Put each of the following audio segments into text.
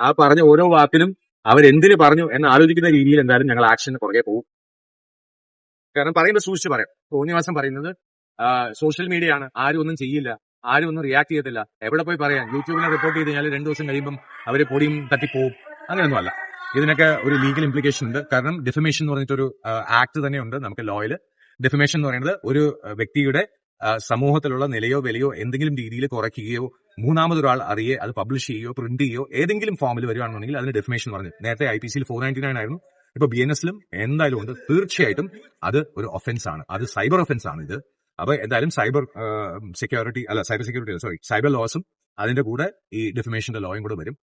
ആ പറഞ്ഞ ഓരോ വാക്കിനും അവരെന്തിന് പറഞ്ഞു എന്ന് ആലോചിക്കുന്ന രീതിയിൽ എന്തായാലും ഞങ്ങൾ ആക്ഷൻ പുറകെ പോകും. കാരണം പറയുമ്പോൾ സൂക്ഷിച്ച് പറയാം. തോന്നിവാസം പറയുന്നത് സോഷ്യൽ മീഡിയ ആണ്. ആരും ഒന്നും ചെയ്യില്ല. ആരും ഒന്നും റിയാക്ട് ചെയ്യത്തില്ല. എവിടെ പോയി പറയാം? യൂട്യൂബിനെ റിപ്പോർട്ട് ചെയ്ത് കഴിഞ്ഞാൽ രണ്ടു ദിവസം കഴിയുമ്പം അവർ പൊടിയും തട്ടിപ്പോവും അങ്ങനെയൊന്നും അല്ല. ഇതിനൊക്കെ ഒരു ലീഗൽ ഇംപ്ലിക്കേഷൻ ഉണ്ട്. കാരണം ഡിഫമേഷൻ എന്ന് പറഞ്ഞിട്ടൊരു ആക്ട് തന്നെയുണ്ട്. നമുക്ക് ലോയിൽ ഡിഫമേഷൻ എന്ന് പറയുന്നത് ഒരു വ്യക്തിയുടെ സമൂഹത്തിലുള്ള നിലയോ വിലയോ എന്തെങ്കിലും രീതിയിൽ കുറയ്ക്കുകയോ മൂന്നാമതൊരാൾ അറിയെ അത് പബ്ലിഷ് ചെയ്യുകയോ പ്രിന്റ് ചെയ്യുകയോ ഏതെങ്കിലും ഫോമിൽ വരികയാണെന്നുണ്ടെങ്കിൽ അതിന് ഡെഫിനേഷൻ പറഞ്ഞു. നേരത്തെ ഐ പി സിയിൽ ഫോർ നയന്റി നയൻ ആയിരുന്നു. ഇപ്പൊ ബി എൻ എസിലും എന്തായാലും ഉണ്ട്. തീർച്ചയായിട്ടും അത് ഒരു ഒഫൻസ് ആണ്. അത് സൈബർ ഒഫൻസ് ആണ് ഇത്. അപ്പൊ എന്തായാലും സൈബർ സെക്യൂരിറ്റി അല്ല സൈബർ സെക്യൂരിറ്റി സോറി സൈബർ ലോസും അതിന്റെ കൂടെ ഈ ഡെഫിമേഷന്റെ ലോയും കൂടെ വരും.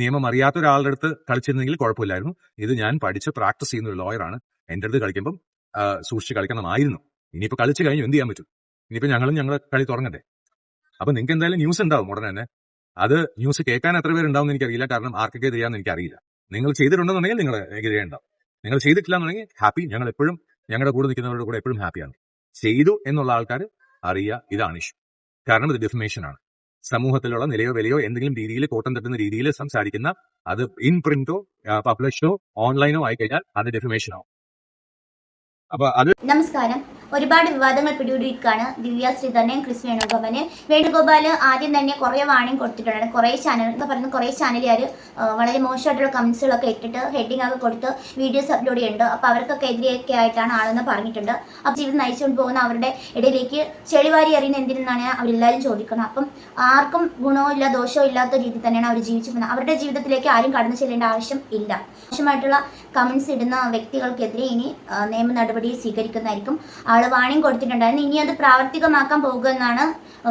നിയമം അറിയാത്ത ഒരാളുടെ അടുത്ത് കളിച്ചിരുന്നെങ്കിൽ കുഴപ്പമില്ലായിരുന്നു. ഇത് ഞാൻ പഠിച്ച് പ്രാക്ടീസ് ചെയ്യുന്ന ഒരു ലോയറാണ് എന്റെ അടുത്ത് കളിക്കുമ്പം സൂക്ഷിച്ച് കളിക്കണമായിരുന്നു. ഇനിയിപ്പോ കളിച്ചു കഴിഞ്ഞു എന്ത് ചെയ്യാൻ പറ്റും? ഇനിയിപ്പോ ഞങ്ങളും ഞങ്ങളെ കളി തുടങ്ങട്ടെ. അപ്പൊ നിങ്ങൾക്ക് എന്തായാലും ന്യൂസ് ഉണ്ടാവും ഉടനെ തന്നെ. അത് ന്യൂസ് കേൾക്കാൻ എത്ര പേരുണ്ടാവും എനിക്കറിയില്ല. കാരണം ആർക്കൊക്കെ ചെയ്യാന്ന് എനിക്കറിയില്ല. നിങ്ങൾ ചെയ്തിട്ടുണ്ടെന്നുണ്ടെങ്കിൽ നിങ്ങൾ എനിക്ക് ഉണ്ടാവും നിങ്ങൾ ചെയ്തിട്ടില്ല എന്നുണ്ടെങ്കിൽ ഹാപ്പി ഞങ്ങൾ എപ്പോഴും ഞങ്ങളുടെ കൂടെ നിൽക്കുന്നവരുടെ കൂടെ എപ്പോഴും ഹാപ്പിയാണ് ചെയ്തു എന്നുള്ള ആൾക്കാർ അറിയുക ഇതാണ് ഇഷ്യൂ കാരണം ഇത് ഡിഫമേഷൻ ആണ്. സമൂഹത്തിലുള്ള നിലയോ വിലയോ എന്തെങ്കിലും രീതിയിൽ കോട്ടം തട്ടുന്ന രീതിയിൽ സംസാരിക്കുന്ന അത് ഇൻ പ്രിന്റോ പബ്ലിഷോ ഓൺലൈനോ ആയി കഴിഞ്ഞാൽ അത് ഡെഫിമേഷൻ ആവും. അപ്പൊ അത് നമസ്കാരം. ഒരുപാട് വിവാദങ്ങൾ പിടികൂടിയിരിക്കുകയാണ് ദിവ്യ ശ്രീധരനെയും ക്രിസ് വേണുഗോപാൽ വേണുഗോപാൽ ആദ്യം തന്നെ കുറേ വാണിംഗ് കൊടുത്തിട്ടുണ്ട്. കുറേ ചാനൽ എന്ന് പറയുന്നത് കുറേ ചാനലുകാർ വളരെ മോശമായിട്ടുള്ള കമൻസുകളൊക്കെ ഇട്ടിട്ട് ഹെഡിങ് ഒക്കെ കൊടുത്ത് വീഡിയോസ് അപ്ലോഡ് ചെയ്യുന്നുണ്ട്. അപ്പോൾ അവർക്കൊക്കെ എതിരെയൊക്കെ ആയിട്ടാണ് ആളെന്ന് പറഞ്ഞിട്ടുണ്ട്. അപ്പോൾ ജീവിതം നയിച്ചുകൊണ്ട് പോകുന്ന അവരുടെ ഇടയിലേക്ക് ചെളിവാരി അറിയുന്ന എന്തിനാണ് അവരെല്ലാവരും ചോദിക്കുന്നത്. അപ്പം ആർക്കും ഗുണവും ഇല്ല ദോഷവും ഇല്ലാത്ത രീതിയിൽ തന്നെയാണ് അവർ ജീവിച്ചു പോകുന്നത്. അവരുടെ ജീവിതത്തിലേക്ക് ആരും കടന്നു ചെല്ലേണ്ട ആവശ്യം ഇല്ല. മോശമായിട്ടുള്ള കമൻസ് ഇടുന്ന വ്യക്തികൾക്കെതിരെ ഇനി ആ, നിയമ നടപടി സ്വീകരിക്കുന്നതായിരിക്കും. ആൾ വാണിംഗ് കൊടുത്തിട്ടുണ്ടായിരുന്നു. ഇനി അത് പ്രാവർത്തികമാക്കാൻ പോകുക എന്നാണ്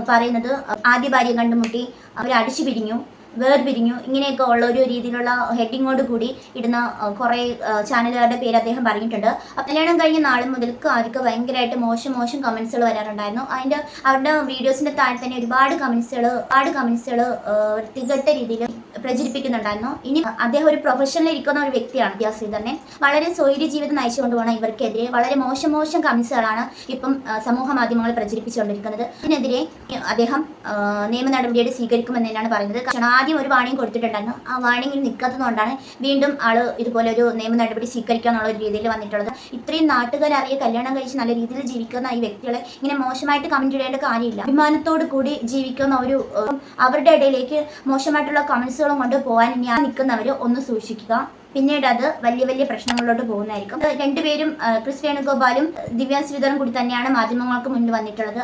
പറയുന്നത്. ആദ്യ ഭാര്യ കണ്ടുമുട്ടി അവർ അടിച്ചു പിരിഞ്ഞു വേർപിരിഞ്ഞു. ഇങ്ങനെയൊക്കെ ഉള്ള ഒരു രീതിയിലുള്ള ഹെഡിങ്ങോട് കൂടി ഇടുന്ന കുറെ ചാനലുകാരുടെ പേര് അദ്ദേഹം പറഞ്ഞിട്ടുണ്ട്. കല്യാണം കഴിഞ്ഞ നാൾ മുതൽക്ക് അവർക്ക് ഭയങ്കരമായിട്ട് മോശം മോശം കമൻസുകൾ വരാറുണ്ടായിരുന്നു. അതിന്റെ അവരുടെ വീഡിയോസിന്റെ താഴെ തന്നെ ഒരുപാട് കമൻസുകൾ ഒരുപാട് കമൻസുകൾ തികട്ട രീതിയിൽ പ്രചരിപ്പിക്കുന്നുണ്ടായിരുന്നു. ഇനി അദ്ദേഹം ഒരു പ്രൊഫഷനിൽ ഇരിക്കുന്ന ഒരു വ്യക്തിയാണ് വ്യാസി തന്നെ. വളരെ സ്വൈര്യ ജീവിതം നയിച്ചുകൊണ്ട് പോകണം ഇവർക്കെതിരെ വളരെ മോശം മോശം കമന്റ്സുകളാണ് ഇപ്പം സമൂഹ മാധ്യമങ്ങൾ പ്രചരിപ്പിച്ചുകൊണ്ടിരിക്കുന്നത്. ഇതിനെതിരെ അദ്ദേഹം നിയമ നടപടിയായിട്ട് സ്വീകരിക്കുമെന്ന് തന്നെയാണ് പറയുന്നത്. കാരണം ആദ്യം ഒരു വാണിംഗ് കൊടുത്തിട്ടുണ്ടായിരുന്നു. ആ വാണിംഗിൽ നിൽക്കാത്തതുകൊണ്ടാണ് വീണ്ടും ആൾ ഇതുപോലെ ഒരു നിയമ നടപടി സ്വീകരിക്കുക എന്നുള്ള ഒരു രീതിയിൽ വന്നിട്ടുള്ളത്. ഇത്രയും നാട്ടുകാരറിയ കല്യാണം കഴിച്ച് നല്ല രീതിയിൽ ജീവിക്കുന്ന ഈ വ്യക്തികളെ ഇങ്ങനെ മോശമായിട്ട് കമന്റ് ഇടേണ്ട കാര്യമില്ല. അഭിമാനത്തോട് കൂടി ജീവിക്കുന്ന ഒരു അവരുടെ ഇടയിലേക്ക് മോശമായിട്ടുള്ള കമന്റ്സുകളും കൊണ്ട് പോകാൻ ഞാൻ നിൽക്കുന്നവർ ഒന്ന് സൂക്ഷിക്കുക. പിന്നീട് അത് വലിയ വലിയ പ്രശ്നങ്ങളിലോട്ട് പോകുന്നതായിരിക്കും. രണ്ടുപേരും ക്രിസ് വേണുഗോപാലും ദിവ്യ ശ്രീധറും കൂടി തന്നെയാണ് മാധ്യമങ്ങൾക്ക് മുന്നിൽ വന്നിട്ടുള്ളത്.